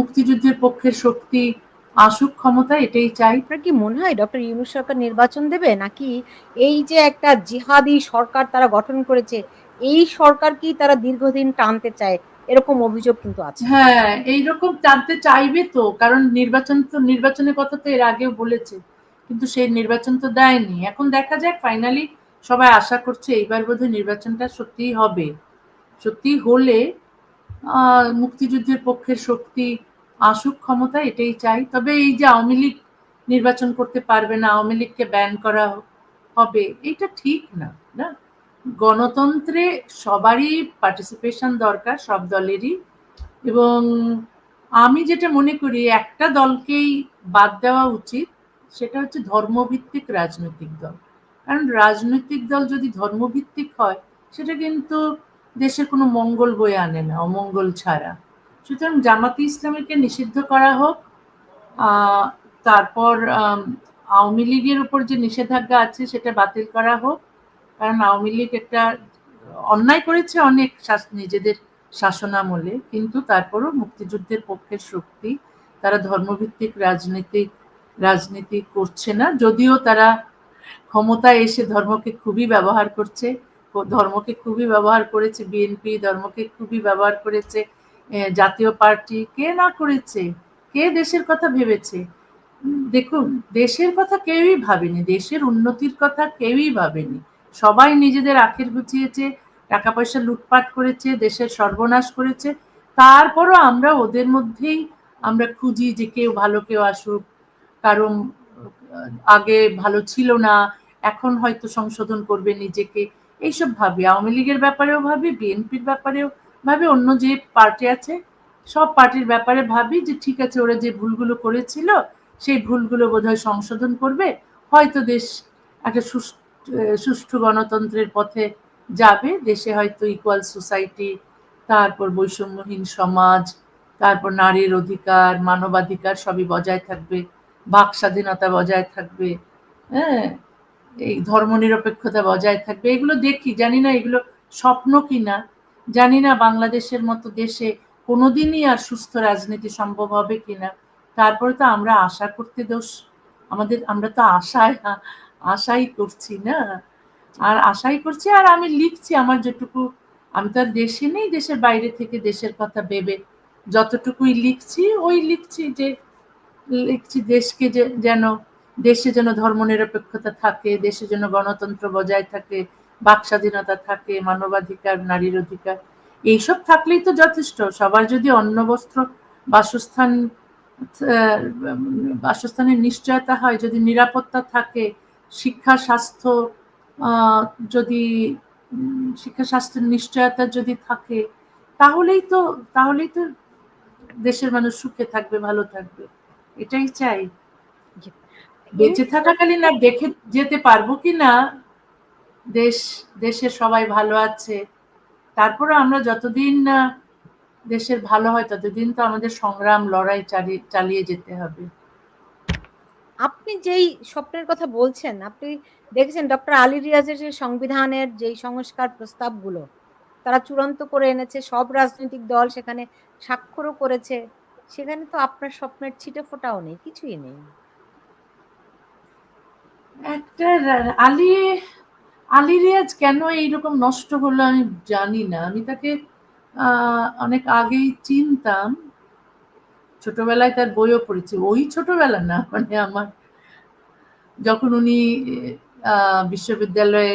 মুক্তিযুদ্ধের পক্ষের শক্তি আসুক ক্ষমতা এটাই চাই। আপনার কি মনে হয় ডক্টর ইউনুস সরকার নির্বাচন দেবে? নাকি এই যে একটা জিহাদি সরকার তারা গঠন করেছে এই সরকার কি তারা দীর্ঘদিন টানতে চায়? এরকম অভিযোগ কিন্তু আছে। হ্যাঁ এইরকম টানতে চাইবে তো কারণ নির্বাচন তো নির্বাচনের কথা তো এর আগেও বলেছে কিন্তু সেই নির্বাচন তো দেয়নি। এখন দেখা যাক ফাইনালি সবাই আশা করছে এইবার বোধহয় নির্বাচনটা সত্যিই হবে। সত্যি হলে আহ, মুক্তিযুদ্ধের পক্ষের শক্তি আসুক ক্ষমতা, এটাই চাই। তবে এই যে আওয়ামী লীগ নির্বাচন করতে পারবে না, আওয়ামী লীগকে ব্যান করা হবে এটা ঠিক না না? গণতন্ত্রে সবারই পার্টিসিপেশন দরকার, সব দলেরই। এবং আমি যেটা মনে করি, একটা দলকেই বাদ দেওয়া উচিত, সেটা হচ্ছে ধর্মভিত্তিক রাজনৈতিক দল। কারণ রাজনৈতিক দল যদি ধর্মভিত্তিক হয়, সেটা কিন্তু দেশের কোনো মঙ্গল বয়ে আনে না, অমঙ্গল ছাড়া। সুতরাং জামাতি ইসলামীকে নিষিদ্ধ করা হোক তারপর আওয়ামী লীগের উপর যে নিষেধাজ্ঞা আছে সেটা বাতিল করা হোক, কারণ আওয়ামী লীগ একটা অন্যায় করেছে অনেক নিজেদের শাসনামলে, কিন্তু তারপরও মুক্তিযুদ্ধের পক্ষে শক্তি, তারা ধর্মভিত্তিক রাজনীতিক, রাজনীতি করছে না, যদিও তারা ক্ষমতায় এসে ধর্মকে খুবই ব্যবহার করছে, ধর্মকে খুবই ব্যবহার করেছে, বিএনপি ধর্মকে খুবই ব্যবহার করেছে জাতীয় পার্টি কে না করেছে? কে দেশের কথা ভেবেছে? দেখুন, দেশের কথা কেউই ভাবেনি, দেশের উন্নতির কথা কেউই ভাবেনি। সবাই নিজেদের আখের গুছিয়েছে টাকা পয়সা লুটপাট করেছে, দেশের সর্বনাশ করেছে। তারপরও আমরা ওদের মধ্যেই আমরা খুঁজি যে কেউ ভালো কেউ আসুক, কারণ আগে ভালো ছিল না, এখন হয়তো সংশোধন করবে নিজেকে। এইসব ভাবি, আওয়ামী লীগের ব্যাপারেও ভাবি, বিএনপির ব্যাপারেও ভাবি অন্য যে পার্টি আছে, সব পার্টির ব্যাপারে ভাবি যে ঠিক আছে, ওরা যে ভুলগুলো করেছিল, সেই ভুলগুলো বোধহয় সংশোধন করবে। হয়তো দেশ একটা সুষ্ঠু গণতন্ত্রের পথে যাবে। দেশে হয়তো ইকুয়াল সোসাইটি তারপর বৈষম্যহীন সমাজ, তারপর নারীর অধিকার, মানবাধিকার সবই বজায় থাকবে, বাক স্বাধীনতা বজায় থাকবে হ্যাঁ? এই ধর্মনিরপেক্ষতা বজায় থাকবে। এগুলো দেখি, জানি না এগুলো স্বপ্ন কিনা। জানি না বাংলাদেশের মতো দেশে কোনোদিনই আর সুস্থ রাজনীতি সম্ভব হবে কিনা। তারপরে তো আমরা আশা করতে দোষ। আমাদের, আমরা তো আশায়, আশাই করছি না। আর আশাই করছি, আর আমি লিখছি আমার যেটুকু। আমি তো আর দেশে নেই, দেশের বাইরে থেকে দেশের কথা ভেবে। যতটুকুই লিখছি, ওই লিখছি যে, লিখছি দেশকে যে, যেন, দেশে যেন ধর্মনিরপেক্ষতা থাকে, দেশে যেন গণতন্ত্র বজায় থাকে বাক স্বাধীনতা থাকে মানবাধিকার নারীর অধিকার এইসব থাকলেই তো যথেষ্ট। সবার যদি অন্ন বস্ত্র বাসস্থান বাসস্থানের নিশ্চয়তা হয় যদি নিরাপত্তা থাকে শিক্ষা স্বাস্থ্য যদি শিক্ষা স্বাস্থ্যের নিশ্চয়তা যদি থাকে তাহলেই তো তাহলেই তো দেশের মানুষ সুখে থাকবে ভালো থাকবে। এটাই চাই। বেঁচে থাকাকালীন আর দেখে যেতে পারব কি না দেশ দেশের সবাই ভালো আছে। তারপরে আমরা যতদিন না দেশের ভালো হয় ততদিন তো আমাদের সংগ্রাম লড়াই চালিয়ে চালিয়ে যেতে হবে। আপনি যেই স্বপ্নের কথা বলছেন আপনি দেখেছেন ডক্টর আলী রিয়াজের যে সংবিধানের যেই সংস্কার প্রস্তাবগুলো তারা চূড়ান্ত করে এনেছে সব রাজনৈতিক দল সেখানে স্বাক্ষরও করেছে। সেখানে তো আপনার স্বপ্নের ছিটে ফোটাও নেই কিছুই নেই। একটা আলী আলী রিয়াজ কেন এইরকম নষ্ট হলো আমি জানি না। আমি তাকে অনেক আগেই চিনতাম। ছোটবেলায় তার বইও পড়েছি। ওই ছোটবেলা না মানে আমার যখন উনি বিশ্ববিদ্যালয়ে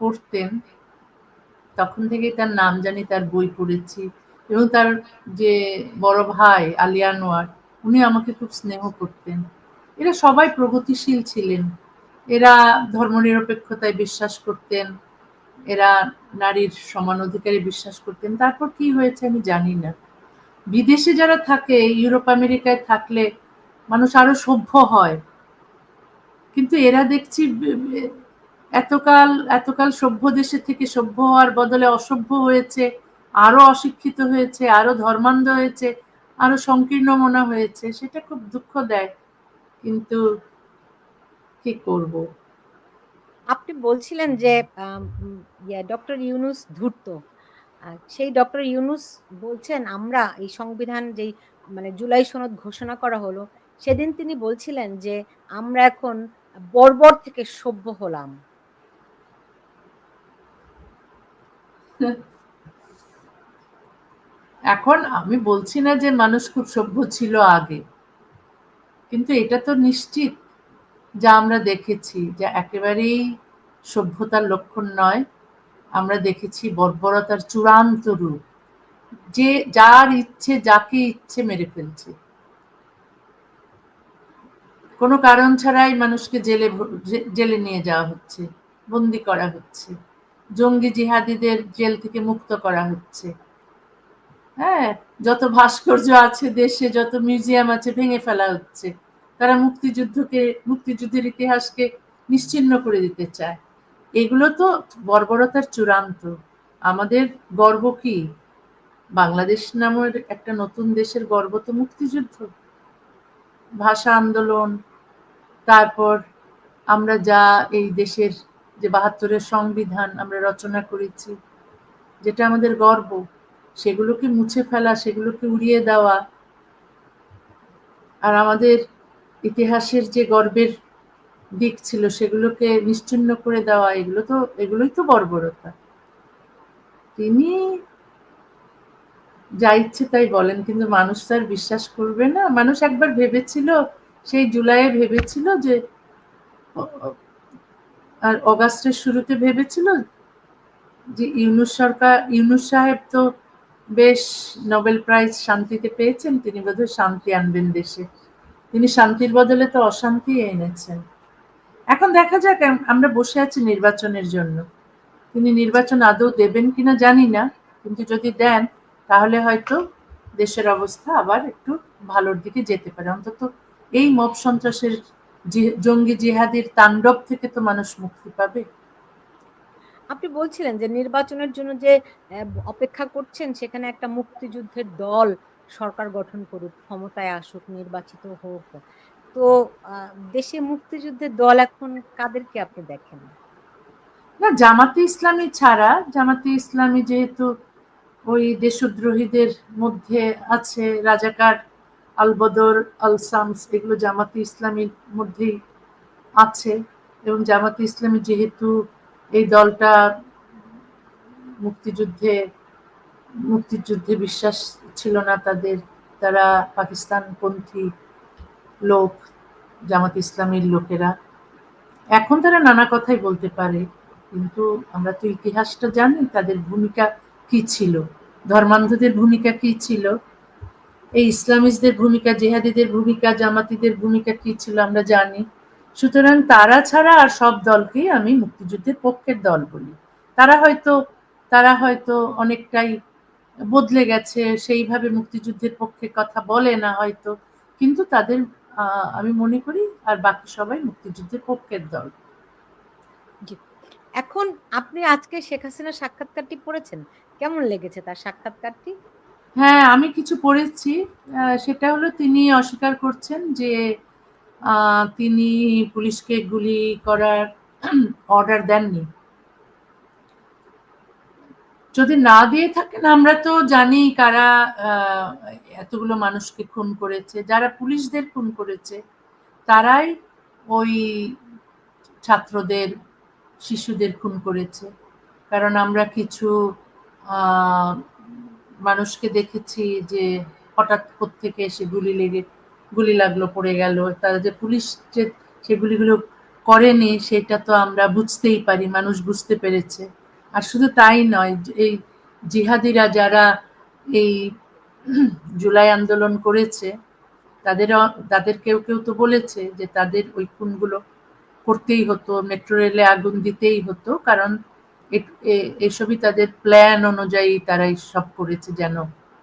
পড়তেন, তখন থেকেই তার নাম জানি, তার বই পড়েছি এবং তার যে বড় ভাই আলিয়ানোয়ার উনি আমাকে খুব স্নেহ করতেন। এরা সবাই প্রগতিশীল ছিলেন। এরা ধর্মনিরপেক্ষতায় বিশ্বাস করতেন, এরা নারীর সমান অধিকারে বিশ্বাস করতেন। তারপর কি হয়েছে আমি জানি না। বিদেশে যারা থাকে, ইউরোপ, আমেরিকায় থাকলে মানুষ আরও সভ্য হয়। কিন্তু এরা দেখছি এতকাল এতকাল সভ্য দেশে থেকে সভ্য হওয়ার বদলে অসভ্য হয়েছে, আরও অশিক্ষিত হয়েছে, আরও ধর্মান্ধ হয়েছে, আরও সংকীর্ণ মনা হয়েছে, সেটা খুব দুঃখ দেয়। কিন্তু কি করব? আপনি বলছিলেন যে ডক্টর ইউনুস ধূর্ত। সেই ডক্টর ইউনুস বলছেন আমরা এই সংবিধান যেই মানে জুলাই সনদ ঘোষণা করা হলো সেদিন তিনি বলছিলেন যে আমরা এখন বর্বর থেকে সভ্য হলাম। এখন আমি বলছি না যে মানুষ খুব সভ্য ছিল আগে কিন্তু এটা তো নিশ্চিত। যা আমরা দেখেছি যে একেবারেই সভ্যতার লক্ষণ নয়, আমরা দেখেছি বর্বরতার চূড়ান্ত রূপ। যে যার ইচ্ছে, যাকে ইচ্ছে মেরে ফেলছে। কোনো কারণ ছাড়াই মানুষকে জেলে জেলে নিয়ে যাওয়া হচ্ছে, বন্দি করা হচ্ছে। জঙ্গি জিহাদিদের জেল থেকে মুক্ত করা হচ্ছে। হ্যাঁ যত ভাস্কর্য আছে দেশে, যত মিউজিয়াম আছে, ভেঙে ফেলা হচ্ছে। তারা মুক্তিযুদ্ধকে, মুক্তিযুদ্ধের ইতিহাসকে নিশ্চিহ্ন করে দিতে চায়। এগুলো তো বর্বরতার চূড়ান্ত। আমাদের গর্ব কি? বাংলাদেশ নামের একটা নতুন দেশের গর্ব তো মুক্তিযুদ্ধ। ভাষা আন্দোলন, তারপর আমরা যা এই দেশের যে বাহাত্তরের সংবিধান আমরা রচনা করেছি, যেটা আমাদের গর্ব, সেগুলোকে মুছে ফেলা, সেগুলোকে উড়িয়ে দেওয়া, আর আমাদের ইতিহাসের যে গর্বের দিক ছিল, সেগুলোকে নিশ্চিন্ন করে দেওয়া, এগুলো তো, এগুলোই তো বর্বরতা। তিনি যা ইচ্ছে তাই বলেন, কিন্তু মানুষ তার বিশ্বাস করবে না। মানুষ একবার ভেবেছিল, সেই জুলাইয়ে ভেবেছিল যে আর অগাস্টের শুরুতে ভেবেছিল যে ইউনুস সরকার, ইউনুস সাহেব তো বেশ নোবেল প্রাইজ শান্তিতে পেয়েছেন, তিনি বোধহয় শান্তি আনবেন দেশে। তিনি শান্তির বদলে তো অশান্তি এনেছেন। এখন দেখা যাক আমরা বসে আছি নির্বাচনের জন্য। তিনি নির্বাচন আদৌ দেবেন কিনা জানি না, কিন্তু যদি দেন, তাহলে হয়তো দেশের অবস্থা আবার একটু ভালোর দিকে যেতে পারে। অন্তত এই মব সন্ত্রাসের জঙ্গি জিহাদির তাণ্ডব থেকে তো মানুষ মুক্তি পাবে। আপনি বলছিলেন যে নির্বাচনের জন্য যে অপেক্ষা করছেন, সেখানে একটা মুক্তিযুদ্ধের দল সরকার গঠন করুক, ক্ষমতায় আসুক, নির্বাচিত হোক। তো দেশে মুক্তিযুদ্ধের দল এখন কাদেরকে আপনি দেখেন? না, জামাতে ইসলামী ছাড়া, জামাতে ইসলামী যেহেতু ওই দেশদ্রোহীদের মধ্যে আছে, রাজাকার আলবদর আল সামস এগুলো জামাতে ইসলামীর মধ্যেই আছে এবং জামাতে ইসলামী যেহেতু এই দলটা মুক্তিযুদ্ধে মুক্তিযুদ্ধে বিশ্বাস ছিল না তাদের, তারা পাকিস্তানপন্থী লোক, জামাত ইসলামের লোকেরা। এখন তারা নানা কথাই বলতে পারে, কিন্তু আমরা তো ইতিহাসটা জানি তাদের ভূমিকা কি ছিল, ধর্মান্ধদের ভূমিকা কি ছিল, এই ইসলামিস্টদের ভূমিকা, জেহাদিদের ভূমিকা, জামাতিদের ভূমিকা কি ছিল আমরা জানি। সুতরাং তারা ছাড়া আর সব দলকেই আমি মুক্তিযুদ্ধের পক্ষের দল বলি। তারা হয়তো তারা হয়তো অনেকটাই বদলে গেছে সেইভাবে মুক্তিযুদ্ধের পক্ষে কথা বলে না হয়তো। কিন্তু তাদের আমি মনে করি আর বাকি সবাই মুক্তিযুদ্ধের পক্ষের দল। এখন আপনি আজকে শেখ হাসিনার সাক্ষাৎকারটি পড়েছেন? কেমন লেগেছে তার সাক্ষাৎকারটি? হ্যাঁ আমি কিছু পড়েছি। সেটা হলো তিনি অস্বীকার করছেন যে তিনি পুলিশকে গুলি করার অর্ডার দেননি। যদি না দিয়ে থাকেন আমরা তো জানি কারা এতগুলো মানুষকে খুন করেছে, যারা পুলিশদের খুন করেছে, তারাই ওই ছাত্রদের, শিশুদের খুন করেছে। কারণ আমরা কিছু মানুষকে দেখেছি যে হঠাৎ থেকে এসে গুলি লেগে, গুলি লাগল, পড়ে গেল। তারা যে পুলিশ যে সেগুলিগুলো করেনি, সেটা তো আমরা বুঝতেই পারি, মানুষ বুঝতে পেরেছে। আর শুধু তাই নয় এই জিহাদিরা যারা এই জুলাই আন্দোলন করেছে তাদের তাদের কেউ কেউ তো বলেছে যে তাদের ওই খুনগুলো করতেই হতো মেট্রো রেলে আগুন দিতেই হতো কারণ এসবই তাদের প্ল্যান অনুযায়ী তারাই সব করেছে যেন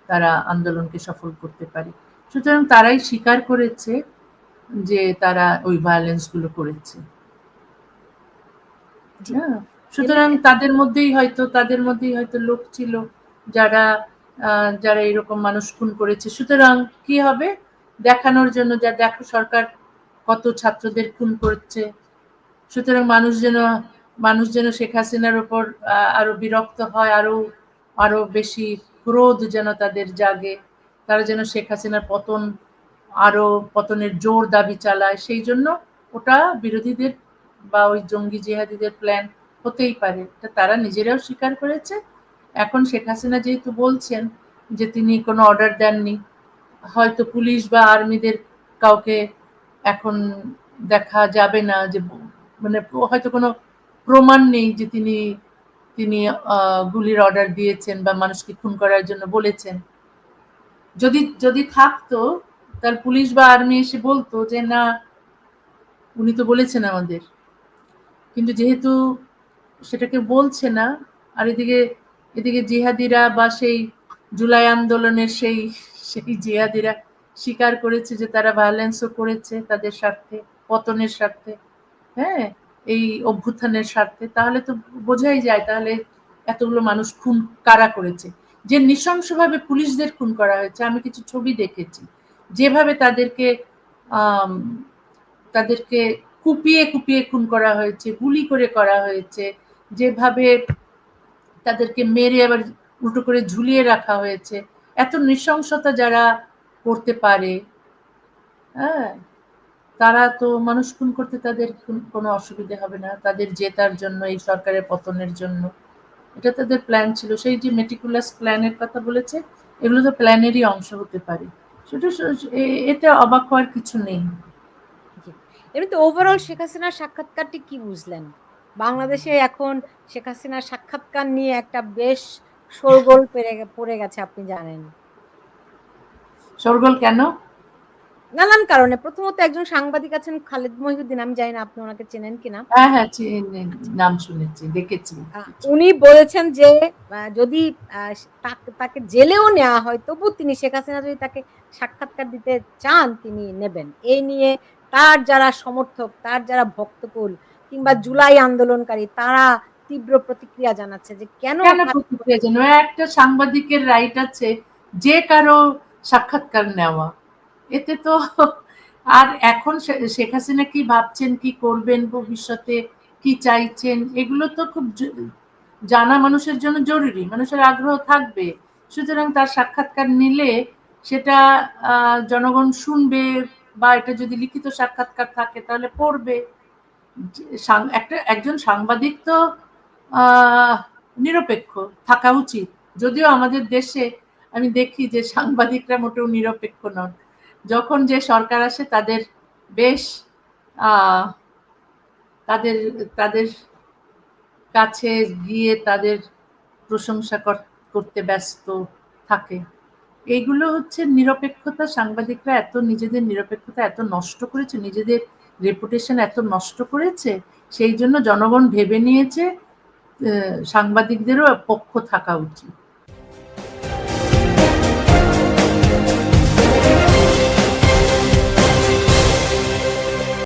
তারা আন্দোলনকে সফল করতে পারে। সুতরাং তারাই স্বীকার করেছে যে তারা ওই ভায়োলেন্সগুলো করেছে। হ্যাঁ, সুতরাং তাদের মধ্যেই হয়তো, তাদের মধ্যেই হয়তো লোক ছিল যারা যারা এরকম মানুষ খুন করেছে। সুতরাং কি হবে? দেখানোর জন্য যা দেখো, সরকার কত ছাত্রদের খুন করছে। সুতরাং মানুষ যেন মানুষ যেন শেখ হাসিনার ওপর আরও বিরক্ত হয়, আরও আরও বেশি ক্রোধ যেন তাদের জাগে। তারা যেন শেখ হাসিনার পতন, আরও পতনের জোর দাবি চালায়। সেই জন্য ওটা বিরোধীদের বা ওই জঙ্গি জিহাদিদের প্ল্যান হতেই পারে। তারা নিজেরাও স্বীকার করেছে। এখন শেখ হাসিনা যেহেতু বলছেন যে তিনি কোনো অর্ডার দেননি, হয়তো পুলিশ বা আর্মিদের কাউকে এখন দেখা যাবে না যে মানে হয়তো কোনো প্রমাণ নেই যে তিনি তিনি গুলির অর্ডার দিয়েছেন বা মানুষকে খুন করার জন্য বলেছেন। যদি যদি থাকতো, তার পুলিশ বা আর্মি এসে বলতো যে, না, উনি তো বলেছেন আমাদের। কিন্তু যেহেতু সেটাকে বলছে না। আর এদিকে এদিকে জিহাদিরা বা সেই জুলাই আন্দোলনের সেই সেই জিহাদিরা স্বীকার করেছে যে তারা ভায়োলেন্সও করেছে তাদের স্বার্থে, পতনের স্বার্থে হ্যাঁ? এই অভ্যুত্থানের স্বার্থে। তাহলে তো বোঝাই যায় তাহলে এতগুলো মানুষ খুন কারা করেছে? যে নৃশংসভাবে পুলিশদের খুন করা হয়েছে, আমি কিছু ছবি দেখেছি। যেভাবে তাদেরকে তাদেরকে কুপিয়ে কুপিয়ে খুন করা হয়েছে, গুলি করে করা হয়েছে যেভাবে তাদেরকে মেরে আবার উল্টো করে ঝুলিয়ে রাখা হয়েছে, এত নৃশংসতা যারা করতে পারে হ্যাঁ তারা তো মানুষ খুন করতে তাদের কোনো অসুবিধা হবে না, তাদের জেতার জন্য, এই সরকারের পতনের জন্য। এটা তাদের প্ল্যান ছিল। সেই যে মেটিকুলাস প্ল্যানের কথা বলেছে, এগুলো তো প্ল্যানেরই অংশ হতে পারে। এতে অবাক হওয়ার কিছু নেই। এমনিতে ওভারঅল শেখ হাসিনার সাক্ষাৎকারটি কি বুঝলেন? বাংলাদেশে এখন শেখ হাসিনার সাক্ষাৎকার নিয়ে একটা বেশ শোরগোল পেরে পড়ে গেছে আপনি জানেন। সরগোল কেন? নানান কারণে। প্রথমত একজন সাংবাদিক আছেন খালেদ মহিউদ্দিন আমি জানি না আপনি ওনাকে চেনেন কিনা। হ্যাঁ হ্যাঁ চিনি- নাম শুনেছি দেখেছি। উনি বলেছেন যে যদি তাকে জেলেও নেওয়া হয় তবু তিনি শেখ হাসিনা যদি তাকে সাক্ষাৎকার দিতে চান তিনি নেবেন। এই নিয়ে তার যারা সমর্থক তার যারা ভক্তকুল কিংবা জুলাই আন্দোলনকারী, তারা তীব্র প্রতিক্রিয়া জানাচ্ছে যে কেন প্রতিক্রিয়া জানো একটা সাংবাদিকের রাইট আছে যে কারও সাক্ষাৎকার নেওয়া। এতে তো আর এখন শেখ হাসিনা কি ভাবছেন, কি করবেন ভবিষ্যতে, কি চাইছেন? এগুলো তো খুব জানা মানুষের জন্য জরুরি। মানুষের আগ্রহ থাকবে। সুতরাং তার সাক্ষাৎকার নিলে সেটা জনগণ শুনবে বা এটা যদি লিখিত সাক্ষাৎকার থাকে তাহলে পড়বে। একটা, একজন সাংবাদিক তো নিরপেক্ষ, থাকা উচিত। যদিও আমাদের দেশে আমি দেখি যে সাংবাদিকরা মোটেও নিরপেক্ষ নন। যখন যে সরকার আসে, তাদের বেশ তাদের তাদের কাছে গিয়ে তাদের প্রশংসা কর- করতে ব্যস্ত থাকে। এইগুলো হচ্ছে নিরপেক্ষতা। সাংবাদিকরা এত নিজেদের নিরপেক্ষতা এত নষ্ট করেছে, নিজেদের রেপুটেশন এত নষ্ট করেছে সেই জন্য জনগণ ভেবে নিয়েছে সাংবাদিকদেরও পক্ষ থাকা উচিত।